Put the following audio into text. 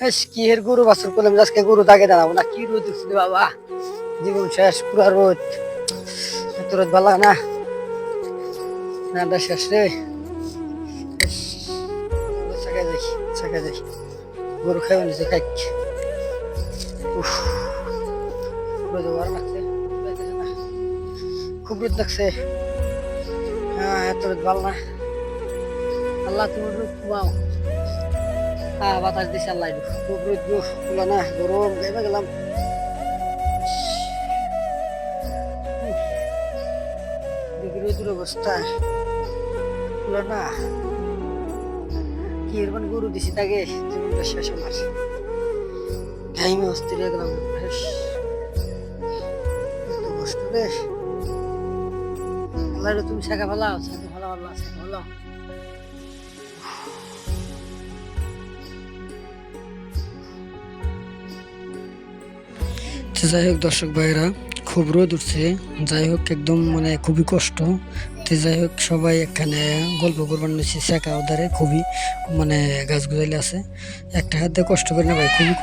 বেশ কি গরু বাছুর করলাম আজকে গরু দাগে দাঁড়াবো না? কি রোদ উঠছে বাবা? জীবন শেষ, পুরা রোদ। এত রোদ ভালো না। রান্না শেষ রে। ছাকা যাই যাই। গরু খাইব নিচে খাই। খুব রোদ লাগছে। হ্যাঁ এত রোদ ভালো না। আল্লাহ তুমি রোদ কমাও হ্যাঁ বাতাস দিছে আল্লাহ। খুব রোদ গো বলো না গরম গাইবা গেলাম। রোদের অবস্থা। বলো না। কি এরকম গরু দিছি তাকে? জীবনটা শেষ আমার ঘাইমে অস্থির হয়ে গেলাম। কষ্ট রে। তুমি শেখা ভালো আছো ভালো ভালো আছে ভালো তো যাই হোক দর্শক ভাইরা খুব রোদ উঠছে। যাই হোক, একদম মানে খুবই কষ্ট। তো যাই হোক, সবাই এখানে গল্প করবার নিচ্ছে শেখা ওধারে খুবই মানে গাছ গুজাইলে আছে। একটা হাতে কষ্ট করে না ভাই, খুবই